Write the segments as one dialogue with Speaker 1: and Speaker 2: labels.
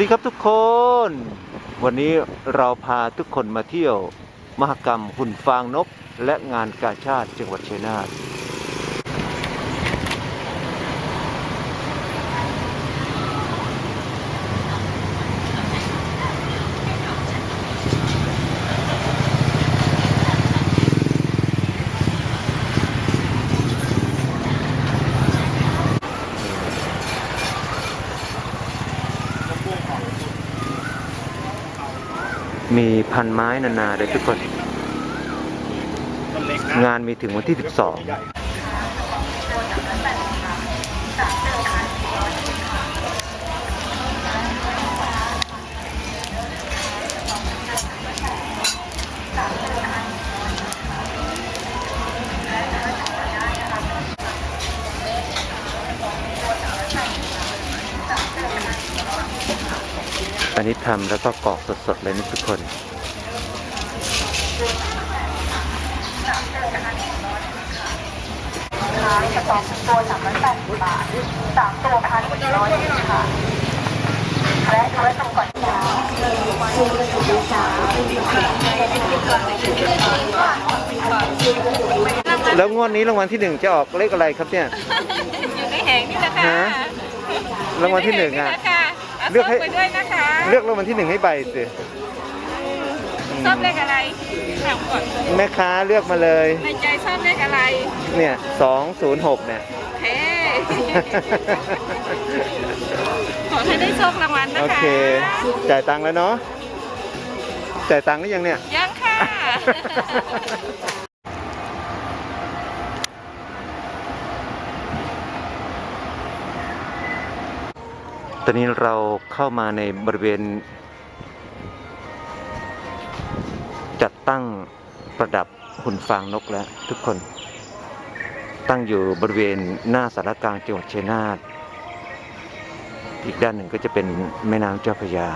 Speaker 1: สวัสดีครับทุกคน วันนี้เราพาทุกคนมาเที่ยว มหกรรมหุ่นฟางนก และงานกาชาติจังหวัดชัยนาท มีพันไม้นานาเลยทุกคน งานมีถึงวันที่ 12 อันนี้ทำแล้วก็กรอกสดๆเลยนะทุกคน
Speaker 2: ขายกระสอบตัวสามร้อยแปดสิบบาทสามตัวพันสี่ร้อยค่ะและดูไว้ตรงก่อนนะ
Speaker 1: แล้วงวดนี้รางวัลที่หนึ่งจะออกเลขอะไรครับเนี่ย
Speaker 3: อยู่ในแหงนี่แหละค่ะ
Speaker 1: ฮะรางวัลที่หนึ่งอะ
Speaker 3: เอา
Speaker 1: เลือกให้
Speaker 3: ส้มไปด้วยนะคะ
Speaker 1: เลือกรางวัลที่หนึ่งให้ใบสิ
Speaker 3: ส้มเลขอะไรถามก่อน
Speaker 1: แม่ค้าเลือกมาเลย
Speaker 3: ในใจส้มเลขอะไร
Speaker 1: เนี่ยสองศูนย์หกเนี่ย
Speaker 3: เฮ้ขอให้ได้โชครางวัลนะ
Speaker 1: โอ
Speaker 3: คะ
Speaker 1: เค จ่ายตังค์แล้วเนาะ จ่ายตังค์หรือยังเนี่ย
Speaker 3: ยังค่ะ
Speaker 1: อนนี้เราเข้ามาในบริเวณ จัดตั้งประดับหุ่นฟางนกแล้วทุกคน ตั้งอยู่บริเวณหน้าสารกลางจังหวัดชัยนาทอีกด้านหนึ่งก็จะเป็นแม่น้ำเจ้าพระยา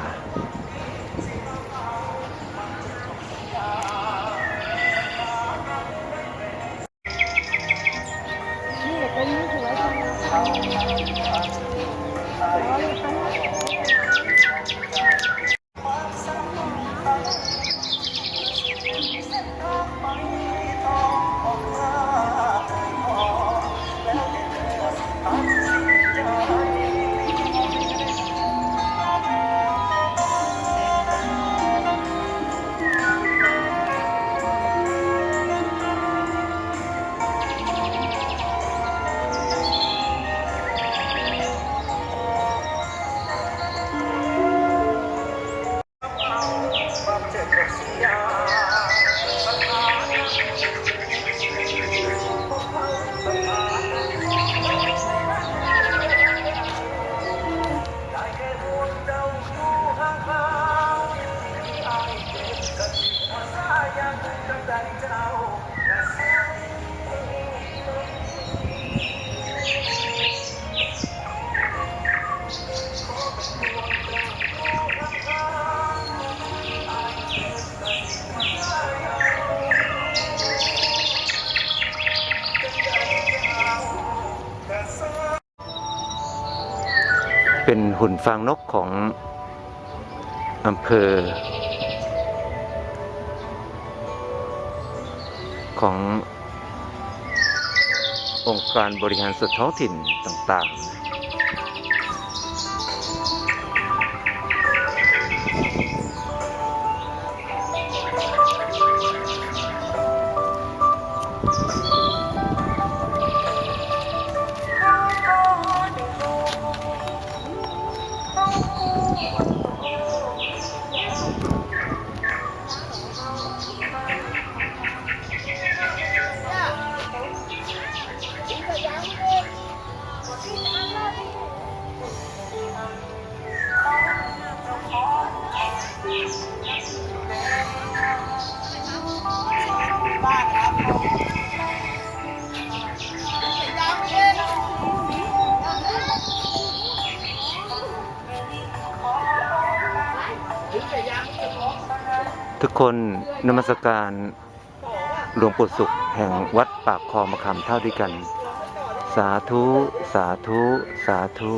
Speaker 1: 新疆 เป็นหุ่นฟางนกของอำเภอ ขององค์การบริหารส่วนท้องถิ่นต่างๆ ทุกคนนมัสการหลวงปู่สุขแห่งวัดปากคลองมะขามเท่าด้วยกัน สาธุ สาธุ สาธุ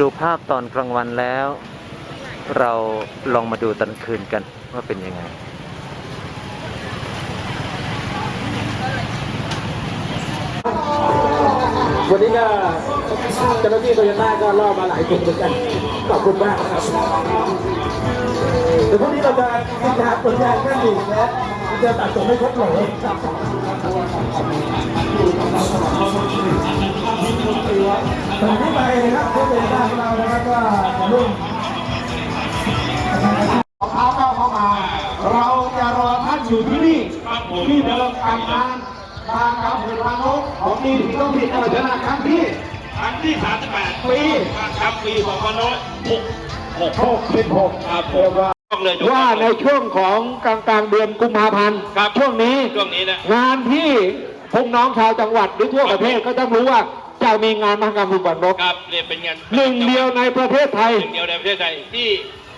Speaker 2: ดู
Speaker 1: ภาพตอนกลางวันแล้ว เราลองมาดูตอนคืนกันว่าเป็นยังไง
Speaker 4: วันนี้ก็เจ้าหน้าที่โตโยต้าก็ล่อมาหลายคนเหมือนกันขอบคุณมากครับเดี๋ยวพรุ่งนี้เราจะกินยามผลงานกันอีกนะจะตัดส่งให้ครบเลย ตอนนี้ไปนะครับเพื่อนโตโยต้าของเรานะครับก็จะรุ่นของเขาเข้าเข้ามา เราจะรอท่านอยู่ที่นี่ที่เดิมกับงานทางการเงินทางโลกของดีที่ต้องผิดอะไรชนะครั้งที่
Speaker 5: ครั้งที่ 38
Speaker 4: ปี
Speaker 5: ครับปี2566
Speaker 4: หกสิบหก
Speaker 5: ครับผ
Speaker 4: เรีย
Speaker 5: ม
Speaker 4: ก ว่า
Speaker 5: ต้องเลย
Speaker 4: ว่าในช่วงของกลางกลางๆเดือนกุมภาพันธ์
Speaker 5: ครับ
Speaker 4: ช่วงนี้
Speaker 5: ช่วงนี้นะ
Speaker 4: งานที่พงน้องชาวจังหวัดหรือทั่วประเทศก็ต้องรู้ว่าจะมีงานมหกรรมบุญบันนก
Speaker 5: ครับเนี่ยเป็นงาน
Speaker 4: หนึ่งเดียวในประเทศไทย
Speaker 5: หนึ่งเดียวในประเทศไทยที่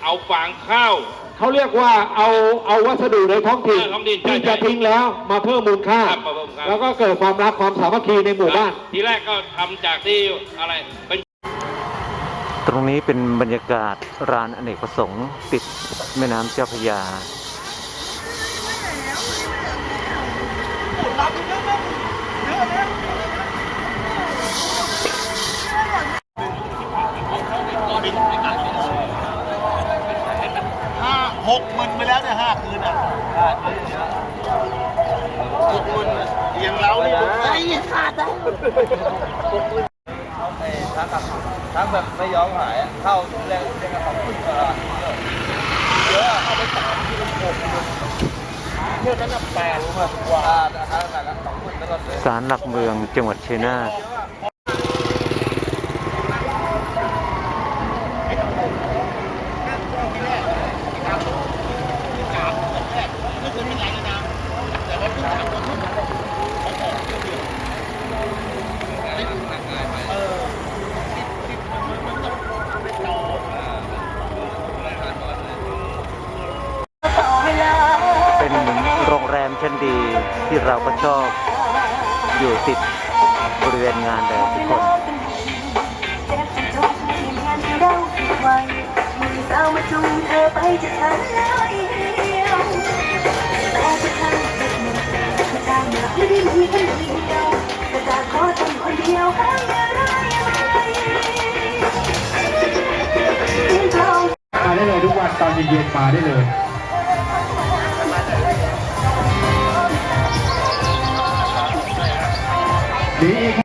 Speaker 5: เอาฟางข้าว
Speaker 4: เขาเรียกว่าเอาเอาวัสดุในท้องถิ่น
Speaker 5: เออท้องถิ่นใช่
Speaker 4: ที่
Speaker 5: ใช่
Speaker 4: จะทิ้งแล้วมาเพิ่มมูลค่า
Speaker 5: ครับมาเพิ่มครับ
Speaker 4: แล้วก็เกิดความรักความสามัคคีในหมู่บ้าน
Speaker 5: ทีแรกก็ทำจากที่อะไรเป็น
Speaker 1: ตรงนี้เป็นบรรยากาศร้านอเนกประสงค์ติดแม่น้ำเจ้าพระยา
Speaker 6: ห้าหกหมื่นไปแล้วเนี่ยห้าคืนอะหกหมื่นอะอย่างเรานี่ไอ้ขาดได้
Speaker 7: ทั้งแบบไม่ยอมหายเข้าแรงแรงกระเป๋าขึ้นตลอดเยอะเข้าไปสามที่เป็นหกเที่ยวนั้นแปดกว่าสองหมื่นตลอดเลย
Speaker 1: ศาลหลักเมืองจังหวัดชัยนาท ชั้นดีที่เราก็ชอบอยู่ติดบริเวณงานเลยทุกคน
Speaker 2: มือสาวมาจูงเธอไปจะทันแล้วเดียวแต่ทุกคน
Speaker 4: มาได้เลยทุกวันตอนเย็นๆมาได้เลย ดีอีกไ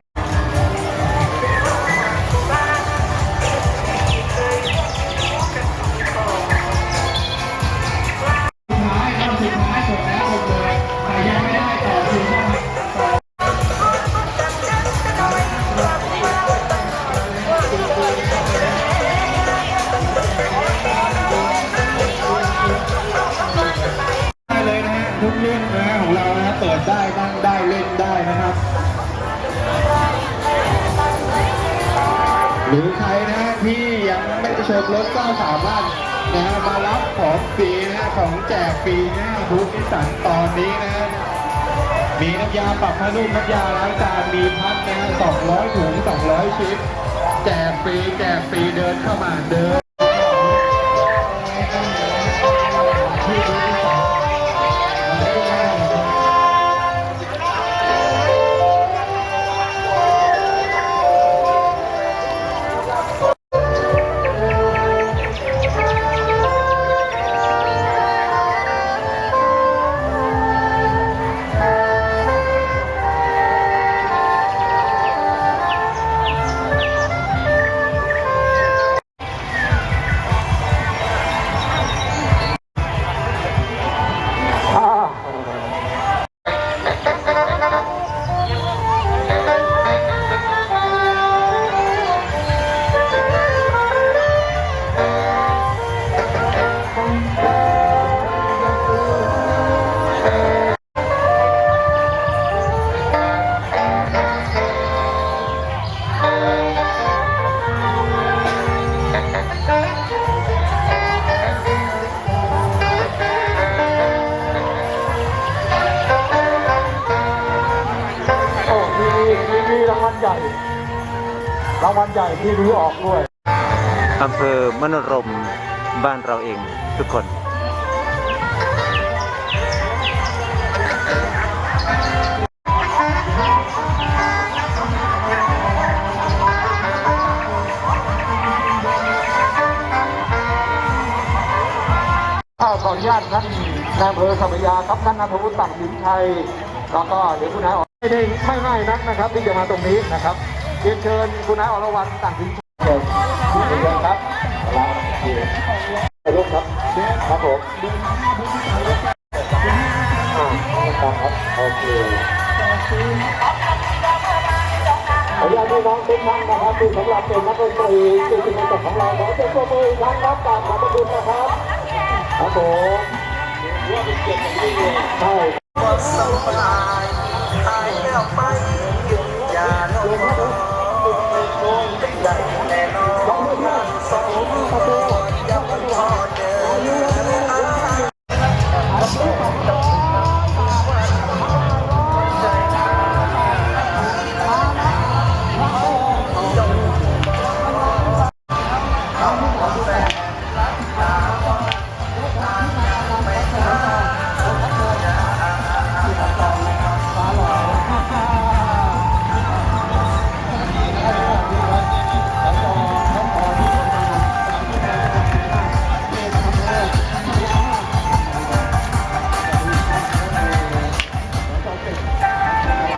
Speaker 4: หรือใครนะฮะที่ยังไม่ได้ชมรถก็สามารถนะฮะมารับของฟรีนะฮะของแจกฟรีนะฮะบูธนิสสันตอนนี้นะฮะมีน้ำยาปรับผ้านุ่มน้ำยาล้างจานมีพัดนะฮะ200ถุง200 ชิ้นแจกฟรีแจกฟรีเดินเข้ามาเดิน รางวัลใหญ่รางวัลใหญ่ทีวีออกด้วย
Speaker 1: อำเภอมโนรมบ้านเราเองทุกคน
Speaker 4: ข้าวขออนุญาตท่านนายอำเภอสัพยาครับท่านนัทวุฒิตักสินชัยแล้วก็เดี๋ยวคุณนายออก ไม่ได้ไม่ง่ายนักนะครับที่จะมาตรงนี้นะครับเรียนเชิญคุณนายอรวรรณตักสินชัยเชิญเชิญครับครับลูกครับครับผมอ่าครับครับโอเคขออนุญาตน้องทุกท่านนะครับที่สำหรับเป็นนักดนตรีที่เป็นจักของเราขอเสียงปรบมืออีกครั้งรับกาบขอบคุณนะครับครับผมว่ร้องยิ่งเลยใช่ ตายแล้วไปอย่าลง